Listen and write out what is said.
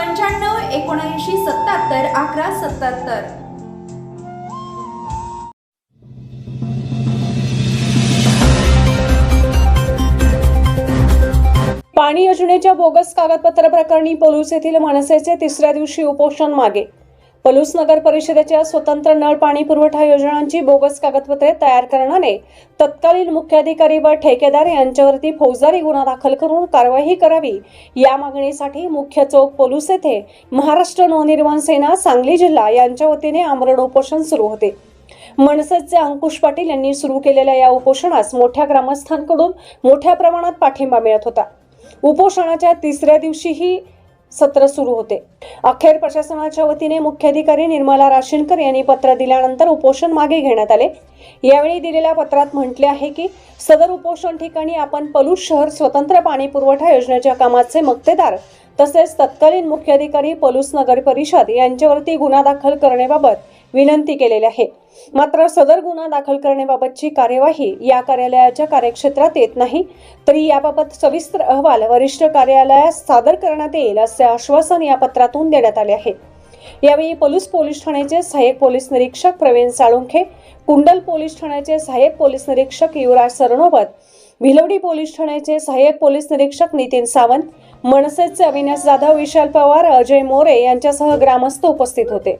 पंच्याण्णव एकोणऐंशी सत्याहत्तर अकरा सत्याहत्तर. पाणी योजनेच्या बोगस कागदपत्र प्रकरणी पलूस येथील मनसेचे तिसऱ्या दिवशी उपोषण मागे. पलूस नगर परिषदेच्या स्वतंत्र नळ पाणी पुरवठा योजनांची बोगस कागदपत्रे तयार करणारे तत्कालीन मुख्याधिकारी व ठेकेदार यांच्यावरती फौजदारी गुन्हा दाखल करून कारवाई करावी या मागणीसाठी मुख्य चौक पलूस येथे महाराष्ट्र नवनिर्माण सेना सांगली जिल्हा यांच्या वतीने आमरण उपोषण सुरू होते. मनसेचे अंकुश पाटील यांनी सुरू केलेल्या या उपोषणास मोठ्या ग्रामस्थांकडून मोठ्या प्रमाणात पाठिंबा मिळत होता. उपोषणाच्या तिसऱ्या दिवशीही सत्र सुरू होते. अखेर प्रशासनाच्या वतीने मुख्याधिकारी निर्मला राशीनकर यांनी पत्र दिल्यानंतर उपोषण मागे घेण्यात आले. यावेळी दिलेल्या पत्रात म्हटले आहे की सदर उपोषण ठिकाणी आपण पलूस शहर स्वतंत्र पाणी पुरवठा योजनेच्या कामाचे मक्तेदार तसेच तत्कालीन मुख्याधिकारी पलूस नगर परिषद यांच्यावरती गुन्हा दाखल करण्याबाबत विनंती केलेली आहे. मात्र सदर गुन्हा दाखल करण्याबाबतची कार्यवाही या कार्यालयाच्या कार्यक्षेत्रात येत नाही. तरी याबाबत सविस्तर अहवाल वरिष्ठ कार्यालयास सादर करण्यात येईल असे आश्वासन या पत्रातून देण्यात आले आहे. यावेळी पलूस पोलीस ठाण्याचे सहाय्यक पोलीस निरीक्षक प्रवीण साळुंखे कुंडल पोलीस ठाण्याचे सहाय्यक पोलीस निरीक्षक युवराज सरनोबत भिलवडी पोलीस ठाण्याचे सहाय्यक पोलीस निरीक्षक नितीन सावंत मनसेचे अविनाश जाधव विशाल पवार अजय मोरे यांच्यासह ग्रामस्थ उपस्थित होते.